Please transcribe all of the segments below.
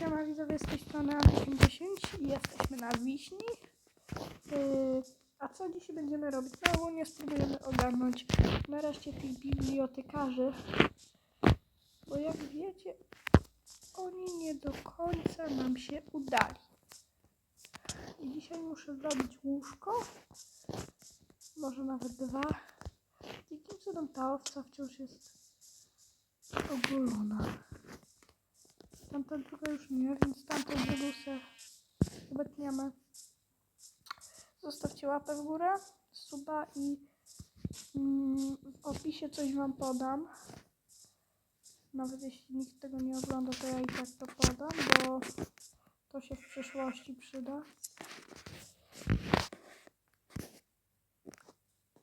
Siema widzowie z tej strony Anty50 i jesteśmy na Wiśni. Yy, a co dzisiaj będziemy robić? No ogólnie spróbujemy ogarnąć nareszcie tych bibliotekarzy. Bo jak wiecie, oni nie do końca nam się udali. I dzisiaj muszę zrobić łóżko. Może nawet dwa. Jakim cudem ta owca wciąż jest ogolona. Tamta druga już nie, więc tamtą drugą se obetniemy. Zostawcie łapę w górę, suba i mm, w opisie coś wam podam. Nawet jeśli nikt tego nie ogląda, to ja i tak to podam, bo to się w przyszłości przyda.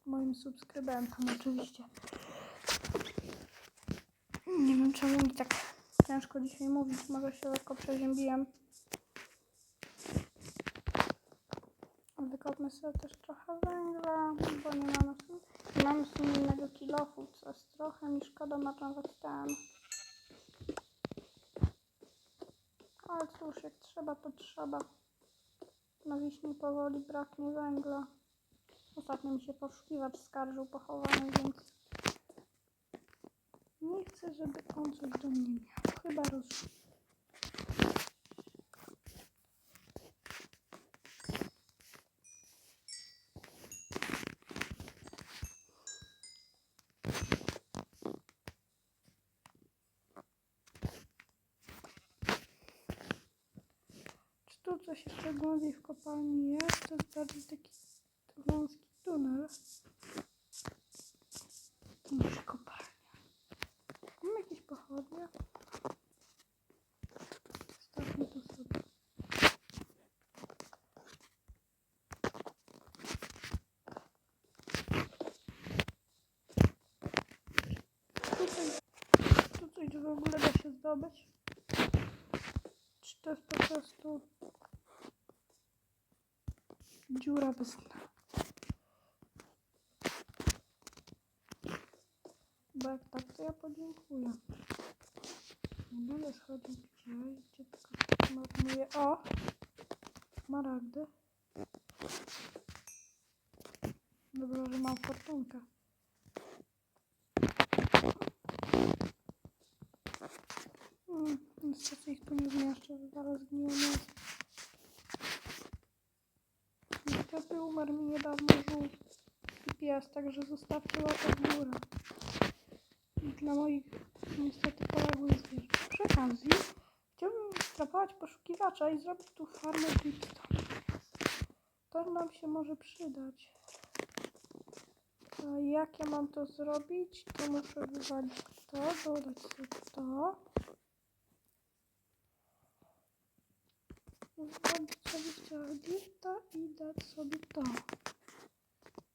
Moim subskrybentom oczywiście. Nie wiem czemu mi tak ciężko dzisiaj mówić, może się lekko przeziębiłem. Wykopmy sobie też trochę węgla, bo nie mamy, nie mamy innego kilofu, co jest trochę mi szkoda marnować ten. Ale cóż, jak trzeba, to trzeba. Na wiśni powoli braknie węgla. Ostatnio mi się poszukiwacz skarżył pochowany, więc nie chcę, żeby on coś do mnie miał. Chyba rozumiem. Czy tu coś jeszcze głębiej w kopalni jest? To jest bardziej taki wąski tunel. Niż kopalnia. Mam jakieś pochodnie? Stawmy to sobie. Tutaj, coś w ogóle da się zdobyć? Czy to jest po prostu dziura bez dna? Bo jak tak, to ja podziękuję. Nie będę schodził gdzie, gdzie tylko marnuję. O! Maragdy. Dobra, że mam fortunkę. Mm, nie zmieszczę, że zaraz gniją nos. Niestety umarł mi niedawno żółw i pies, także zostawcie łapę w górę. Dla moich niestety poległych zwierząt. Przy okazji chciałbym strapować poszukiwacza i zrobić tu farmę dripstone. To nam się może przydać. A jak ja mam to zrobić, to muszę wywalić to, dodać sobie to. Wywalić sobie Charlita i dać sobie to.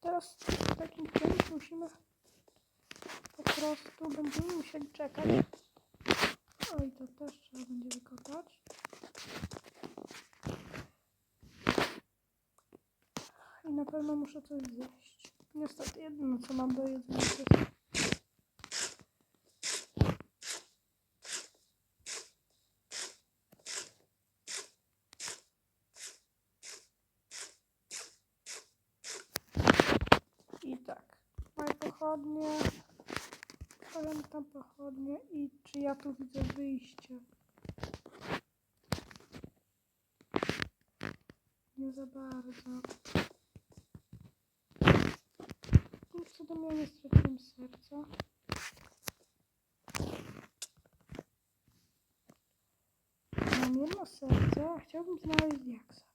Teraz w takim czymś musimy po prostu będziemy musieli czekać. Oj, to też trzeba będzie wykopać. I na pewno muszę coś zjeść. Niestety jedyne co mam do jedzenia to jest I tak, pochodnie, pamiętam pochodnie i czy ja tu widzę wyjście? Nie za bardzo. Tym cudem ja nie straciłem serca. Mam jedno serce, a chciałbym znaleźć diaksa.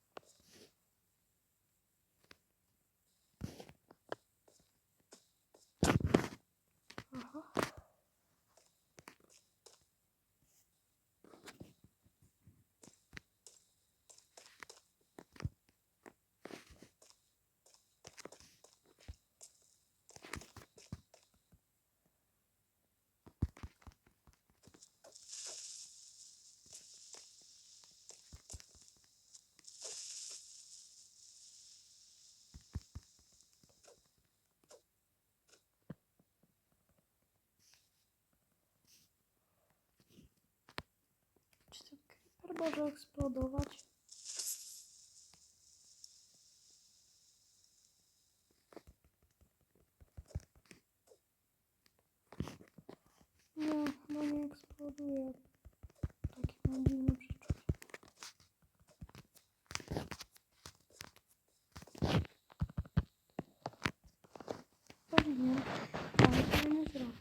Może eksplodować. Nie, no nie eksploduje. Takie mam dziwne przeczucie. Powinien, ale tego nie zrobię.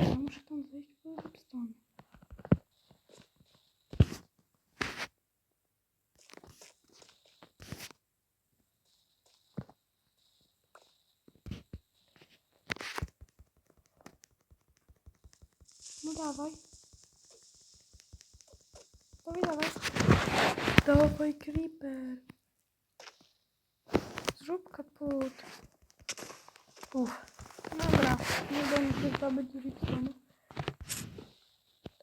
Ja muszę tam zejść po Lipstone. No dawaj. Dawaj, dawaj. Dawaj, creeper. Zrób kaput. Uff. Dobra, nie będę się zdobyć Ripstonu.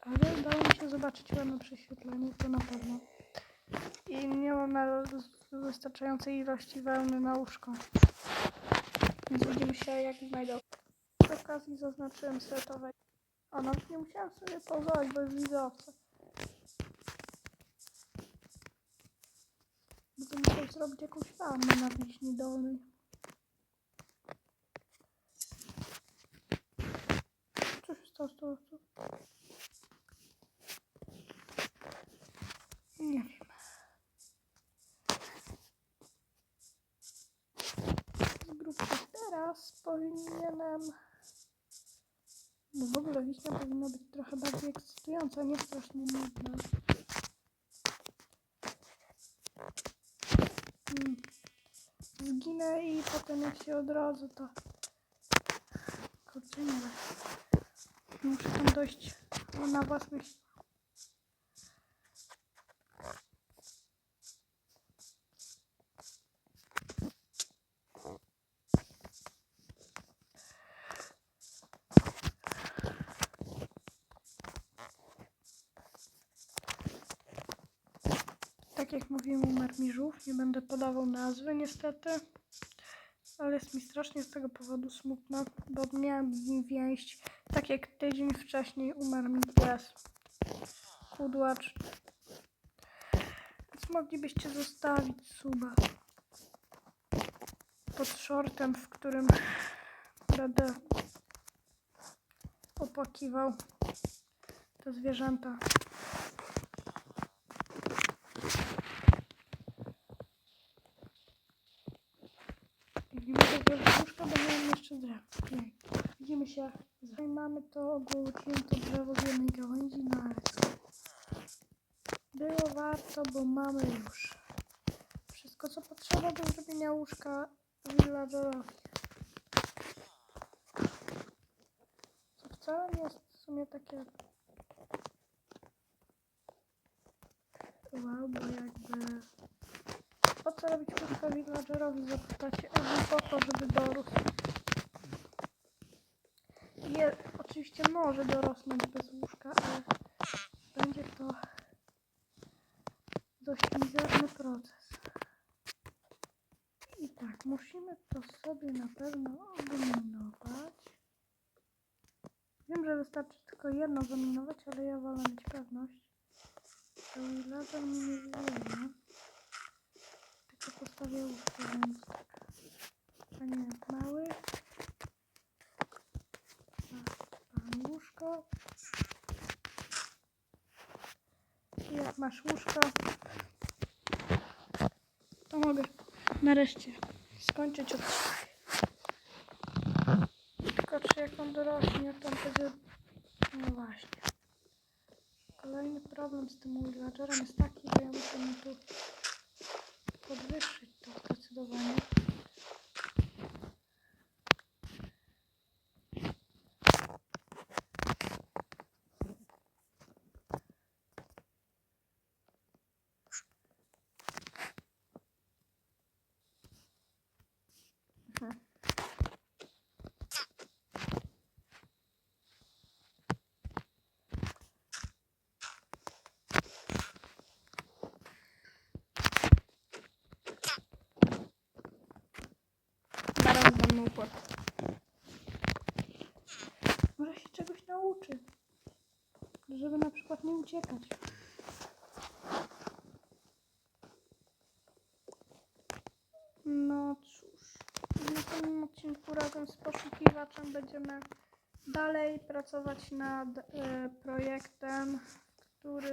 Ale udało mi się zobaczyć ładne prześwietlenie, to na pewno. I nie mam na wystarczającej ilości wełny na łóżko. Więc widzimy się jak znajdę. Przy okazji zaznaczyłem setowe. A nawet nie musiałem sobie pozwolić, bo już widzę owce. Będę musiał zrobić jakąś farmę na wiśni dolnej. Co się stało z tą? Nie wiem. Teraz powinienem... No w ogóle wiśnia powinna być trochę bardziej ekscytująca, nie strasznie nudna. Mm. Zginę i potem jak się odrodzę, to... Kurczę, nie. Muszę tam dojść na własnych... jak mówiłem, umarł mi żółw. Nie będę podawał nazwy niestety. Ale jest mi strasznie z tego powodu smutno, bo miałem z nim. Tak jak tydzień wcześniej umarł mi pies. Kudłacz. Więc moglibyście zostawić suba. Pod shortem, w którym będę opłakiwał te zwierzęta. Jak nie mogę włożyć łóżka, bo miałem jeszcze drewno. Nie. Widzimy się. I mamy to ogłocięte drzewo z jednej gałęzi na lecę. Było warto, bo mamy już wszystko, co potrzeba do zrobienia łóżka villagerowi. Co wcale nie jest w sumie takie wow, bo jakby po co robić łóżko villagerowi zapytacie, po to, żeby dorósł. Oczywiście może dorosnąć bez łóżka, ale będzie to dość mizerny proces. I tak, musimy to sobie na pewno zaminować. Wiem, że wystarczy tylko jedno zaminować, ale ja wolę mieć pewność. To laser mi nie wyjdzie. Tylko postawię łóżko, więc tak. A nie, mały. Mam łóżko. I jak masz łóżko, to mogę nareszcie skończyć odcinek. Tylko czy jak on dorośnie, to będzie... No właśnie. Kolejny problem z tym villagerem jest taki, że ja muszę mu tu podwyższyć to zdecydowanie. mam układ. Może się czegoś nauczy. Żeby na przykład nie uciekać. No cóż, w następnym odcinku razem z poszukiwaczem będziemy dalej pracować nad y, projektem, który...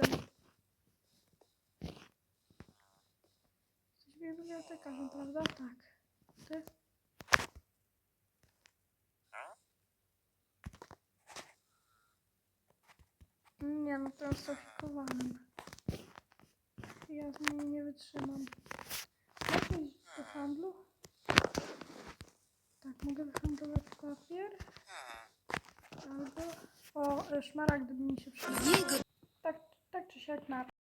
Jesteś bibliotekarzem, prawda? Tak. Nie, no to softikowanym. Ja z nimi nie wytrzymam. Mogę iść do handlu? Tak, mogę wyhandlować papier. Albo... O, szmaragdy by mi się przydał. Jego Tak, tak czy siak na